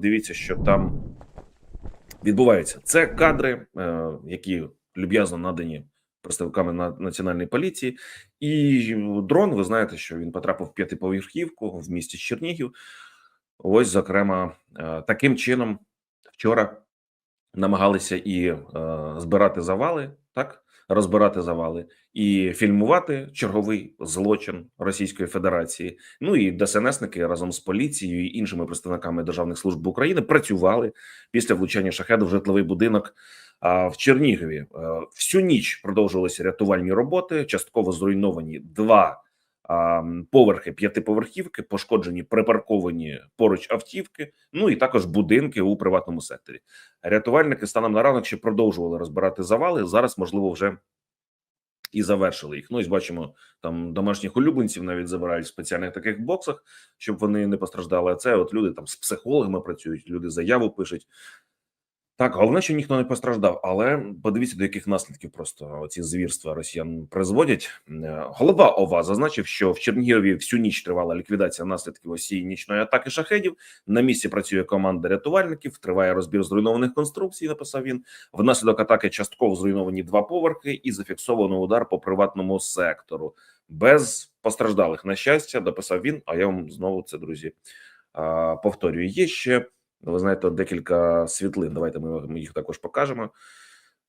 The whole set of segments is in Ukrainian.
подивіться, що там відбувається. Це кадри, е, які люб'язно надані представниками на- національної поліції, і дрон. Ви знаєте, що він потрапив в п'ятиповерхівку в місті Чернігів. Ось, зокрема, е, таким чином вчора намагалися і е, збирати завали, так розбирати завали і фільмувати черговий злочин Російської Федерації. Ну і ДСНСники разом з поліцією і іншими представниками державних служб України працювали після влучання шахеду в житловий будинок а, в Чернігові. Е, Всю ніч продовжувалися рятувальні роботи. Частково зруйновані два поверхи п'ятиповерхівки, пошкоджені припарковані поруч автівки. Ну і також будинки у приватному секторі. Рятувальники станом на ранок ще продовжували розбирати завали. Зараз, можливо, вже і завершили їх. Ну, ось бачимо там домашніх улюбленців навіть забирають в спеціальних таких боксах, щоб вони не постраждали. А це от люди там з психологами працюють, люди заяву пишуть. Так, головне, що ніхто не постраждав, але подивіться, до яких наслідків просто ці звірства росіян призводять. Е, Голова ОВА зазначив, що в Чернігові всю ніч тривала ліквідація наслідків ось нічної атаки шахедів. На місці працює команда рятувальників. Триває розбір зруйнованих конструкцій. Написав він. Внаслідок атаки частково зруйновані два поверхи і зафіксовано удар по приватному сектору без постраждалих. На щастя, дописав він. А я вам знову це друзі повторюю. Є ще ви знаєте декілька світлин. Давайте ми ми їх також покажемо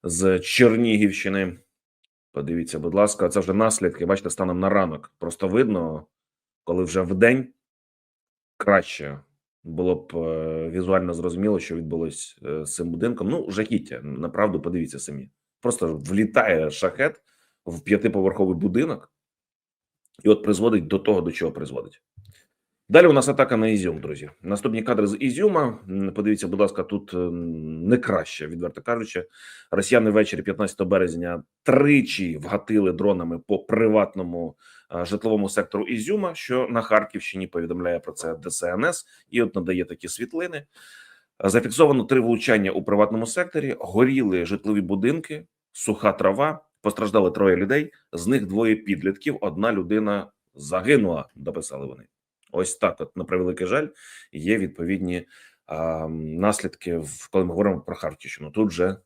з Чернігівщини. Подивіться, будь ласка, це вже наслідки. Бачите, станом на ранок. Просто видно, коли вже в день краще було б е, візуально зрозуміло, що відбулось е, з цим будинком. Ну, жахіття. Направду, подивіться самі. Просто влітає шахет в п'ятиповерховий будинок, і от призводить до того, до чого призводить. Далі у нас атака на Ізюм, друзі. Наступні кадри з Ізюма. Подивіться, будь ласка, тут ем, не краще, відверто кажучи. Росіяни ввечері 15 березня тричі вгатили дронами по приватному е, житловому сектору Ізюма, що на Харківщині повідомляє про це ДСНС, і от надає такі світлини. Зафіксовано три влучання у приватному секторі, горіли житлові будинки, суха трава. Постраждали троє людей. З них двоє підлітків. Одна людина загинула. Дописали вони. Ось так. От на превеликий жаль, є відповідні а, наслідки, коли ми говоримо про Харківщину. Тут же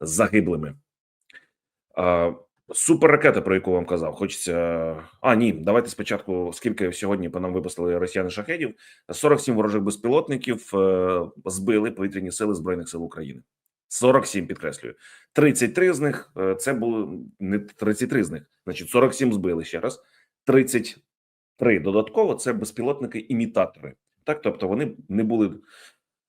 загиблими. А, суперракета, про яку вам казав, хочеться. А, ні, давайте спочатку. Скільки сьогодні по нам випустили росіяни шахедів? 47 ворожих безпілотників е, збили повітряні сили збройних сил України. 47, підкреслюю. 33 з них е, це були не 33 з них, значить 47 збили ще раз. 33 додатково це безпілотники-імітатори. Так, тобто вони не були,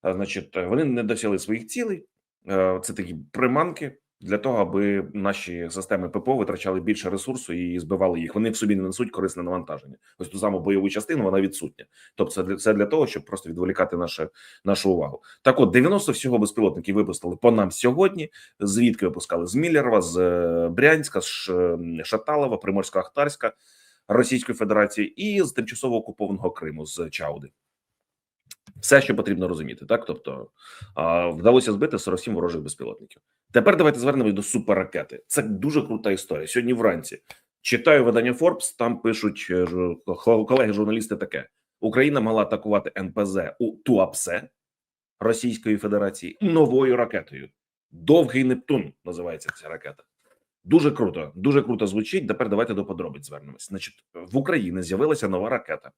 е, значить, вони не досягли своїх цілей. Е, Це такі приманки для того, аби наші системи ППО витрачали більше ресурсу і збивали їх. Вони в собі не несуть корисне навантаження. Ось ту саму бойову частину вона відсутня. Тобто, це для того, щоб просто відволікати наше нашу увагу. Так, от 90 всього безпілотників випустили по нам сьогодні. Звідки випускали з Міллерова, з е, Брянська, з Шаталова, Приморсько-Ахтарська Російської Федерації і з тимчасово окупованого Криму з Чауди. Все, що потрібно розуміти, так тобто а, вдалося збити 47 ворожих безпілотників. Тепер давайте звернемось до суперракети. Це дуже крута історія. Сьогодні вранці читаю видання Forbes, Там пишуть е, колеги журналісти таке: Україна мала атакувати НПЗ у Туапсе Російської Федерації новою ракетою. Довгий Нептун називається ця ракета. Дуже круто, дуже круто звучить. Тепер давайте до подробиць звернемось. Значить, в Україні з'явилася нова ракета.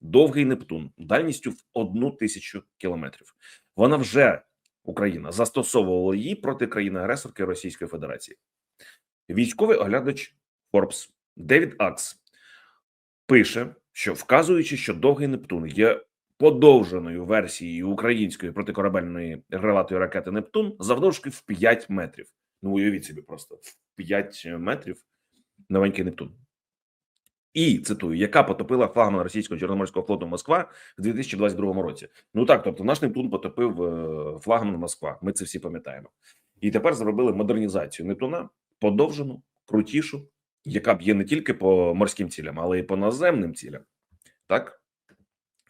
Довгий Нептун дальністю в одну тисячу кілометрів. Вона вже Україна застосовувала її проти країни-агресорки Російської Федерації. Військовий оглядач Forbes Девід Акс пише, що вказуючи, що довгий Нептун є подовженою версією української протикорабельної крилатої ракети Нептун завдовжки в 5 метрів. Ну, уявіть собі, просто в 5 метрів новенький Нептун. І цитую, яка потопила флагман російського чорноморського флоту Москва в 2022 році. Ну так, тобто, наш Нептун потопив е, флагман Москва. Ми це всі пам'ятаємо. І тепер зробили модернізацію Нептуна, подовжену, крутішу, яка б'є не тільки по морським цілям, але й по наземним цілям. Так,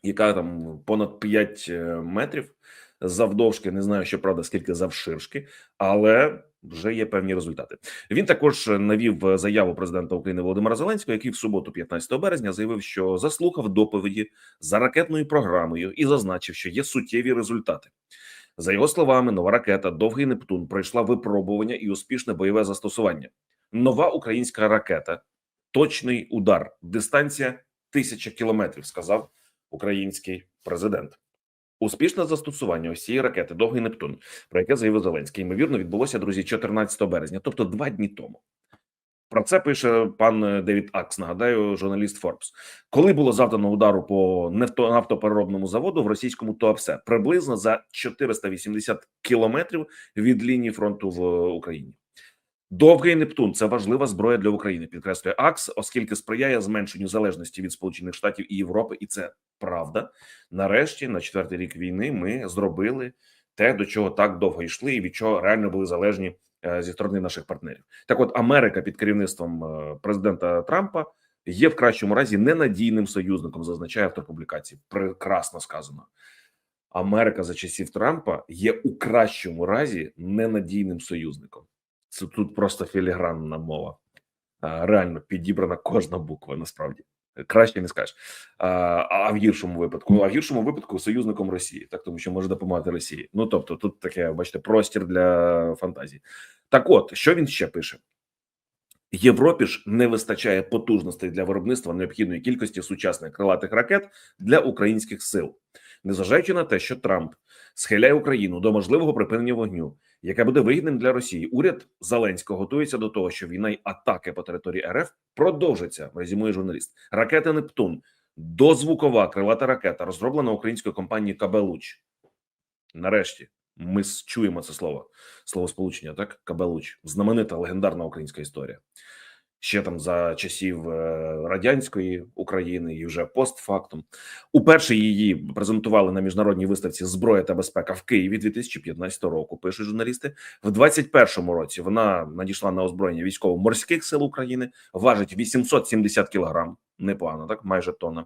яка там понад 5 метрів завдовжки, не знаю, що правда, скільки завширшки, але вже є певні результати. Він також навів заяву президента України Володимира Зеленського, який в суботу, 15 березня, заявив, що заслухав доповіді за ракетною програмою і зазначив, що є суттєві результати. За його словами, нова ракета Довгий Нептун пройшла випробування і успішне бойове застосування. Нова українська ракета, точний удар, дистанція тисяча кілометрів, сказав український президент. Успішне застосування ось ракети Довгий Нептун, про яке заявив Зеленський, ймовірно, відбулося друзі 14 березня, тобто два дні тому. Про це пише пан Девід Акс. Нагадаю, журналіст Форбс. Коли було завдано удару по нафтопереробному заводу в російському Туапсе, приблизно за 480 кілометрів від лінії фронту в Україні. Довгий Нептун це важлива зброя для України, підкреслює АКС, оскільки сприяє зменшенню залежності від Сполучених Штатів і Європи, і це правда. Нарешті, на четвертий рік війни, ми зробили те, до чого так довго йшли, і від чого реально були залежні е, зі сторони наших партнерів. Так, от Америка під керівництвом е, президента Трампа є в кращому разі ненадійним союзником, зазначає автор публікації. Прекрасно сказано. Америка за часів Трампа є у кращому разі ненадійним союзником. Це тут просто філігранна мова. Реально підібрана кожна буква. Насправді краще не скажеш. А, а в гіршому випадку, а в гіршому випадку союзником Росії, так тому що може допомагати Росії. Ну тобто, тут таке, бачите, простір для фантазії. Так, от що він ще пише. Європі ж не вистачає потужностей для виробництва необхідної кількості сучасних крилатих ракет для українських сил, незважаючи на те, що Трамп схиляє Україну до можливого припинення вогню, яке буде вигідним для Росії. Уряд Зеленського готується до того, що війна й атаки по території РФ продовжиться. Резюмує журналіст. Ракета Нептун, дозвукова крилата ракета, розроблена українською компанією Кабелуч. Нарешті ми чуємо це слово, слово сполучення, так Кабелуч, знаменита легендарна українська історія. Ще там за часів е, радянської України і вже постфактум. Уперше її презентували на міжнародній виставці Зброя та безпека в Києві 2015 року. Пишуть журналісти. В 2021 році вона надійшла на озброєння військово-морських сил України, важить 870 кілограм, непогано, так майже тонна,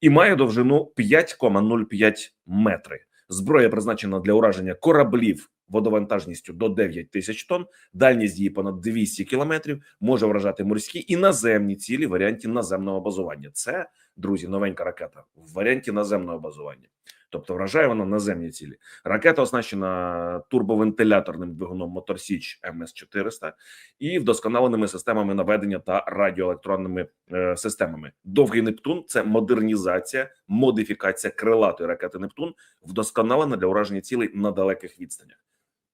і має довжину 5,05 метри. Зброя призначена для ураження кораблів водовантажністю до 9 тисяч тонн, дальність її понад 200 кілометрів, може вражати морські і наземні цілі в варіанті наземного базування. Це, друзі, новенька ракета в варіанті наземного базування. Тобто вражає вона наземні цілі. Ракета оснащена турбовентиляторним двигуном Моторсіч МС-400 і вдосконаленими системами наведення та радіоелектронними е, системами. Довгий Нептун це модернізація, модифікація крилатої ракети Нептун, вдосконалена для ураження цілей на далеких відстанях.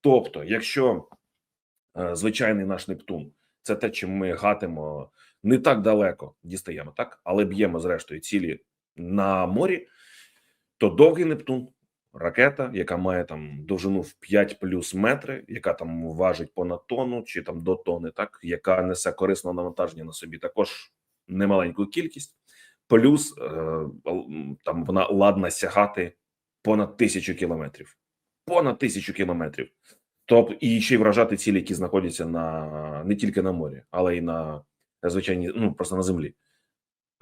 Тобто, якщо е, звичайний наш Нептун це те, чим ми гатимо не так далеко дістаємо, так? Але б'ємо зрештою цілі на морі, то довгий Нептун, ракета, яка має там довжину в 5 плюс метри, яка там важить понад тонну чи там до тони, так? Яка несе корисне навантаження на собі, також немаленьку кількість, плюс е, там вона ладна сягати понад тисячу кілометрів, понад тисячу кілометрів. Тобто і ще й вражати цілі, які знаходяться на не тільки на морі, але й на звичайні, ну просто на землі.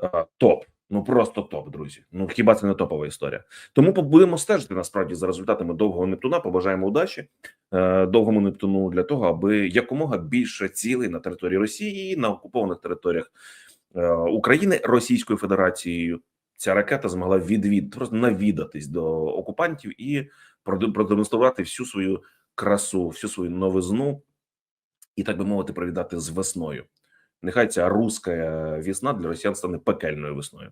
Е, Топ. Ну просто топ, друзі. Ну хіба це не топова історія? Тому будемо стежити насправді за результатами довгого Нептуна. Побажаємо удачі е, довгому Нептуну для того, аби якомога більше цілей на території Росії на окупованих територіях е, України Російською Федерацією. Ця ракета змогла відвід просто навідатись до окупантів і проде- продемонструвати всю свою красу, всю свою новизну, і так би мовити, привітати з весною. Нехай ця руська весна для росіян стане пекельною весною.